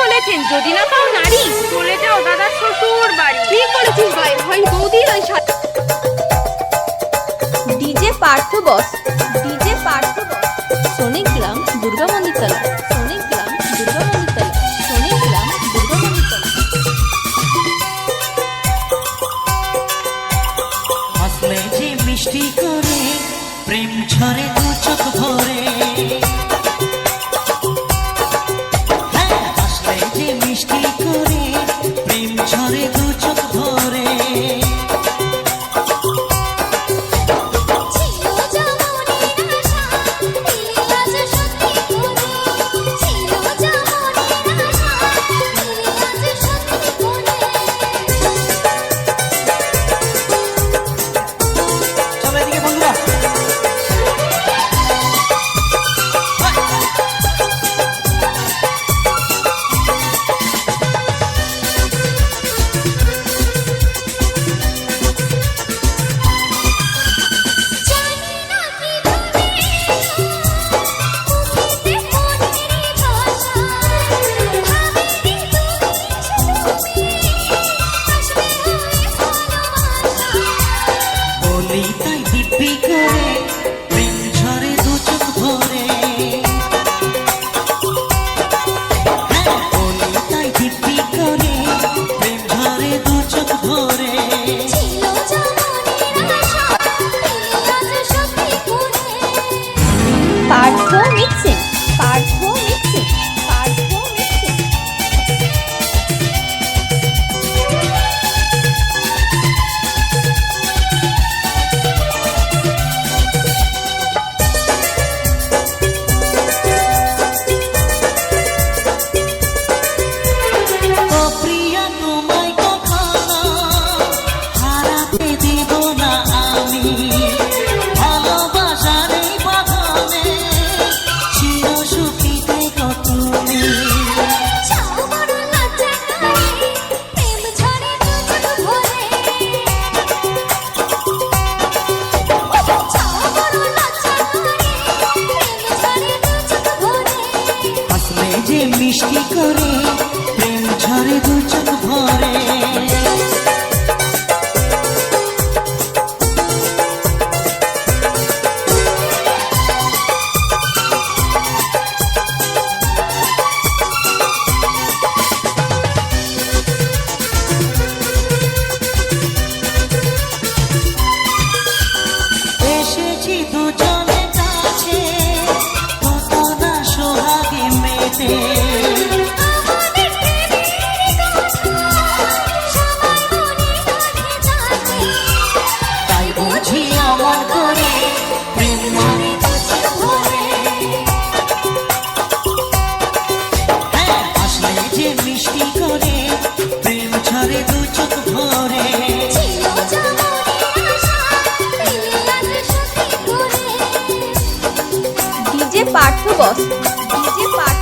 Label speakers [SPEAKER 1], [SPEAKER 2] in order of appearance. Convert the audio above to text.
[SPEAKER 1] বলেছেন যদি না পাও নারী চলে যাও দাদার শ্বশুর বাড়ি।
[SPEAKER 2] ঠিক বলেছেন ভাই ভাই বৌদি ওই
[SPEAKER 3] DJ Partha boss DJ Partha boss. Sonik গ্রাম দুর্গা মন্দিরতলা সোনিক গ্রাম দুর্গা মন্দিরতলা সোনিক গ্রাম দুর্গা মন্দিরতলা
[SPEAKER 4] হাসলে যে মিষ্টি করে প্রেম দু চোখ ভরে। 저기 ঘরে এসেছি দুজনে কাছে কত না সোহাগে মেতে।
[SPEAKER 3] পাঠ্য বস পাঠ